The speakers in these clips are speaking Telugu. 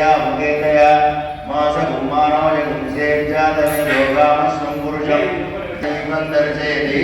विषया मुकेतया मासगुम्मानवजगुंसेज्जातयोगामस्वं पुरुषं दैवं दर्शयति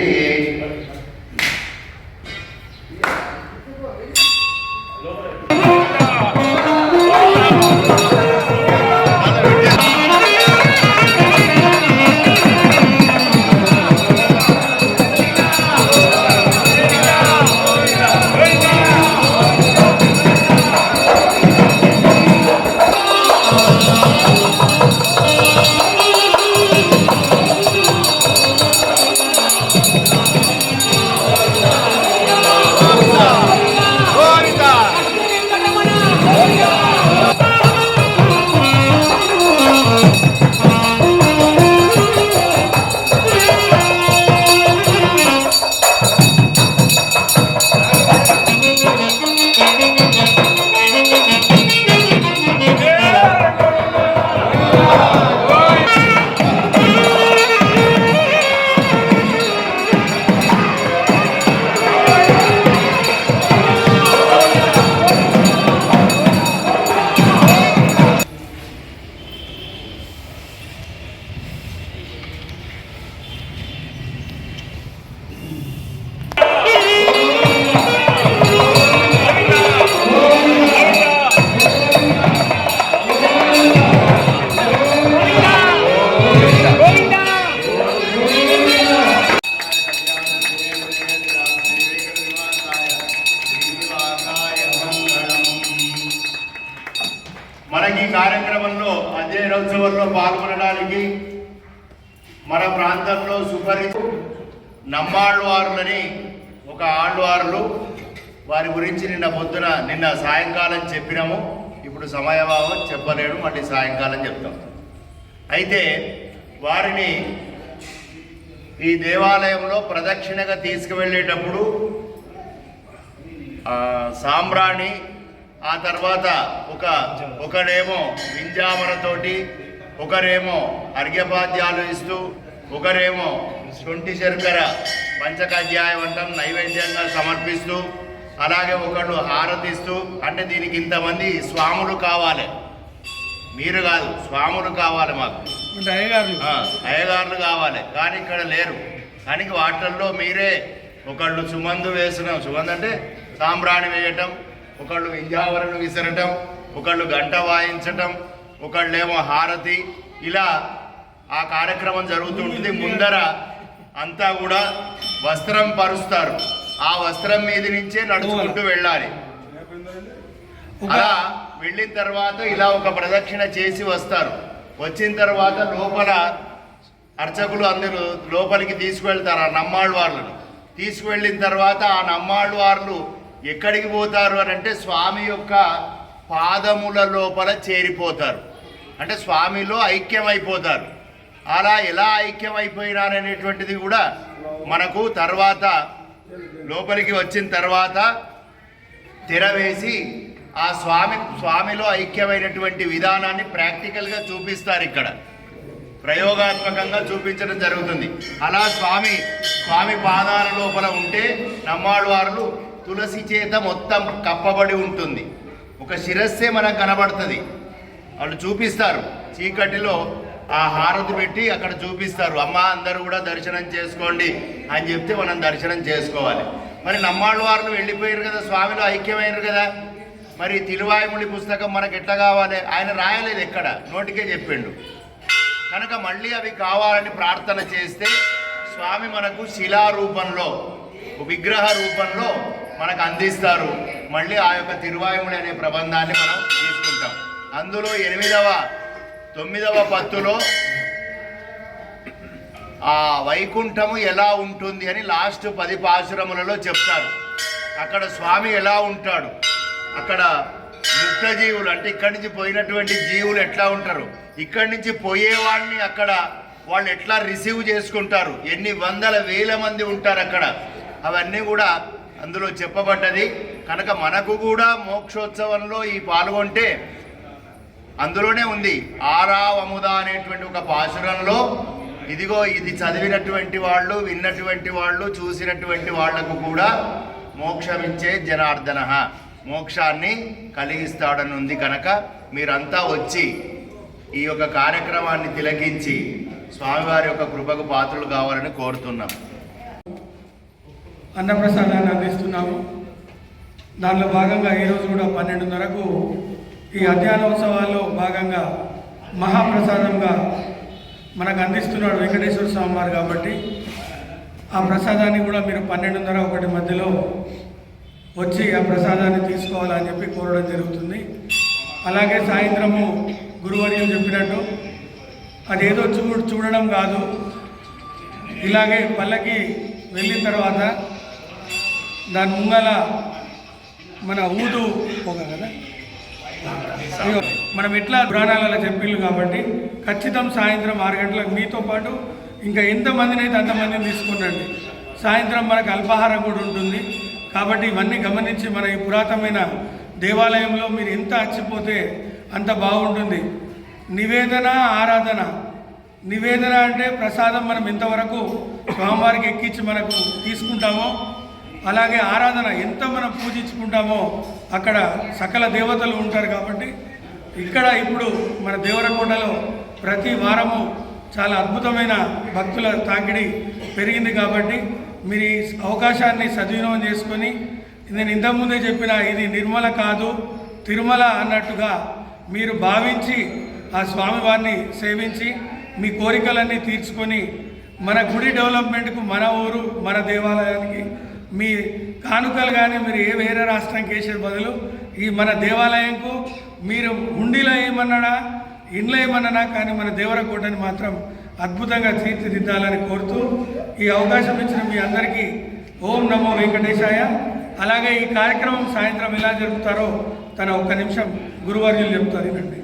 పాల్గొనడానికి మన ప్రాంతంలో సుపరి నమ్మాళ్ళవారులని ఒక ఆళ్ళవారులు వారి గురించి నిన్న పొద్దున నిన్న సాయంకాలం చెప్పినాము. ఇప్పుడు సమయభావం చెప్పలేడు మళ్ళీ సాయంకాలం చెప్తాం. అయితే వారిని ఈ దేవాలయంలో ప్రదక్షిణగా తీసుకువెళ్ళేటప్పుడు సాంబ్రాణి ఆ తర్వాత ఒక ఒకడేమో వింజామరతోటి ఒకరేమో అర్ఘ్యపాద్యాలు ఇస్తూ ఒకరేమో శొంఠి శర్కర పంచకాధ్యాయం అంటాం నైవేద్యంగా సమర్పిస్తూ అలాగే ఒకళ్ళు హారతిస్తూ అంటే దీనికి ఇంతమంది స్వాములు కావాలి. మీరు కాదు స్వాములు కావాలి మాకు. అంటే అయ్యగారు. ఆ, అయ్యగారులు కావాలి కానీ ఇక్కడ లేరు. కానీ వాటిల్లో మీరే ఒకళ్ళు సుమందు వేసిన సుమందు అంటే సాంబ్రాణి వేయటం ఒకళ్ళు వింజావరణ విసరటం ఒకళ్ళు గంట వాయించటం ఒకళ్ళేమో హారతి ఇలా ఆ కార్యక్రమం జరుగుతుంటుంది. ముందర అంతా కూడా వస్త్రం పరుస్తారు. ఆ వస్త్రం మీద నుంచే నడుచుకుంటూ వెళ్ళాలి. అలా వెళ్ళిన తర్వాత ఇలా ఒక ప్రదక్షిణ చేసి వస్తారు. వచ్చిన తర్వాత లోపల అర్చకులు అందరూ లోపలికి తీసుకువెళ్తారు ఆ నమ్మాళ్ళు వాళ్ళను తీసుకువెళ్ళిన తర్వాత ఆ నమ్మాళ్ళు వాళ్ళు ఎక్కడికి పోతారు అని అంటే స్వామి యొక్క పాదముల లోపల చేరిపోతారు. అంటే స్వామిలో ఐక్యమైపోతారు. అలా ఎలా ఐక్యమైపోయినారనేటువంటిది కూడా మనకు తర్వాత లోపలికి వచ్చిన తర్వాత తెర వేసి ఆ స్వామి స్వామిలో ఐక్యమైనటువంటి విధానాన్ని ప్రాక్టికల్గా చూపిస్తారు ఇక్కడ. ప్రయోగాత్మకంగా చూపించడం జరుగుతుంది. అలా స్వామి స్వామి పాదాల లోపల ఉంటే నమ్మాళ్ళవారులు తులసి చేత మొత్తం కప్పబడి ఉంటుంది. ఒక శిరస్సే మనకు కనబడుతుంది. వాళ్ళు చూపిస్తారు. చీకటిలో ఆ హారతి పెట్టి అక్కడ చూపిస్తారు. అమ్మ అందరూ కూడా దర్శనం చేసుకోండి అని చెప్తే మనం దర్శనం చేసుకోవాలి. మరి నమ్మాళ్ళ వారు వెళ్ళిపోయారు కదా స్వామిలో ఐక్యమైనరు కదా. మరి తిరువాయుముడి పుస్తకం మనకు ఎట్లా కావాలి? ఆయన రాయలేదు ఎక్కడ? నోటికే చెప్పిండు. కనుక మళ్ళీ అవి కావాలని ప్రార్థన చేస్తే స్వామి మనకు శిలా రూపంలో విగ్రహ రూపంలో మనకు అందిస్తారు. మళ్ళీ ఆ యొక్క తిరువాయుముడి అనే ప్రబంధాన్ని మనం తీసుకుంటాం. అందులో ఎనిమిదవ తొమ్మిదవ పత్తులో ఆ వైకుంఠము ఎలా ఉంటుంది అని లాస్ట్ పది పాశురములలో చెప్తారు. అక్కడ స్వామి ఎలా ఉంటాడు? అక్కడ ముక్త జీవులు అంటే ఇక్కడి నుంచి పోయినటువంటి జీవులు ఎట్లా ఉంటారు? ఇక్కడి నుంచి పోయేవాడిని అక్కడ వాళ్ళు ఎట్లా రిసీవ్ చేసుకుంటారు? ఎన్ని వందల వేల మంది ఉంటారు అక్కడ? అవన్నీ కూడా అందులో చెప్పబడ్డది కనుక మనకు కూడా మోక్షోత్సవంలో ఈ పాల్గొంటే అందులోనే ఉంది ఆరావముద అనేటువంటి ఒక పాశురంలో ఇదిగో ఇది చదివినటువంటి వాళ్ళు విన్నటువంటి వాళ్ళు చూసినటువంటి వాళ్ళకు కూడా మోక్షమిచ్చే జనార్దన. మోక్షాన్ని కలిగిస్తాడని ఉంది కనుక మీరంతా వచ్చి ఈ యొక్క కార్యక్రమాన్ని తిలకించి స్వామివారి యొక్క కృపకు పాత్రలు కావాలని కోరుతున్నాం. అన్నప్రసాదాన్ని అందిస్తున్నాము. దానిలో భాగంగా ఈరోజు కూడా పన్నెండున్నరకు ఈ అధ్యయనోత్సవాల్లో భాగంగా మహాప్రసాదంగా మనకు అందిస్తున్నాడు వెంకటేశ్వర స్వామి వారు కాబట్టి ఆ ప్రసాదాన్ని కూడా మీరు పన్నెండున్నర ఒకటి మధ్యలో వచ్చి ఆ ప్రసాదాన్ని తీసుకోవాలని చెప్పి కోరడం జరుగుతుంది. అలాగే సాయంత్రము గురువర్యం చెప్పినట్టు అదేదో చూ చూడడం కాదు. ఇలాగే పల్లకి వెళ్ళిన తర్వాత దాని ముంగల మన ఊదు పొగ కదా? మనం ఎట్లా పురాణాలలో చెప్పిండ్రు కాబట్టి ఖచ్చితం సాయంత్రం ఆరు గంటలకు మీతో పాటు ఇంకా ఎంతమందిని అయితే అంతమందిని తీసుకునండి సాయంత్రం మనకు అల్పాహారం కూడా ఉంటుంది. కాబట్టి ఇవన్నీ గమనించి మన ఈ పురాతనమైన దేవాలయంలో మీరు ఎంత అచ్చిపోతే అంత బాగుంటుంది. నివేదన ఆరాధన. నివేదన అంటే ప్రసాదం మనం ఎంతవరకు స్వామివారికి ఎక్కించి మనకు తీసుకుంటామో అలాగే ఆరాధన ఎంత మనం పూజించుకుంటామో అక్కడ సకల దేవతలు ఉంటారు కాబట్టి ఇక్కడ ఇప్పుడు మన దేవరకొండలో ప్రతి వారము చాలా అద్భుతమైన భక్తుల తాకిడి పెరిగింది కాబట్టి మీరు ఈ అవకాశాన్ని సద్వినియోగం చేసుకొని నేను ఇంతకుముందే చెప్పిన ఇది నిర్మల కాదు తిరుమల అన్నట్టుగా మీరు భావించి ఆ స్వామివారిని సేవించి మీ కోరికలన్నీ తీర్చుకొని మన గుడి డెవలప్మెంట్కు మన ఊరు మన దేవాలయానికి మీ కానుకలు కానీ మీరు ఏ వేరే రాష్ట్రానికి వేసే బదులు ఈ మన దేవాలయంకు మీరు హుండీలో ఏమన్నాడా ఇండ్లో ఏమన్నానా కానీ మన దేవరకోటని మాత్రం అద్భుతంగా తీర్చిదిద్దాలని కోరుతూ ఈ అవకాశం ఇచ్చిన మీ అందరికీ ఓం నమో వెంకటేశాయ. అలాగే ఈ కార్యక్రమం సాయంత్రం ఎలా జరుపుతారో తన ఒక్క నిమిషం గురువర్యులు చెప్తారు వినండి.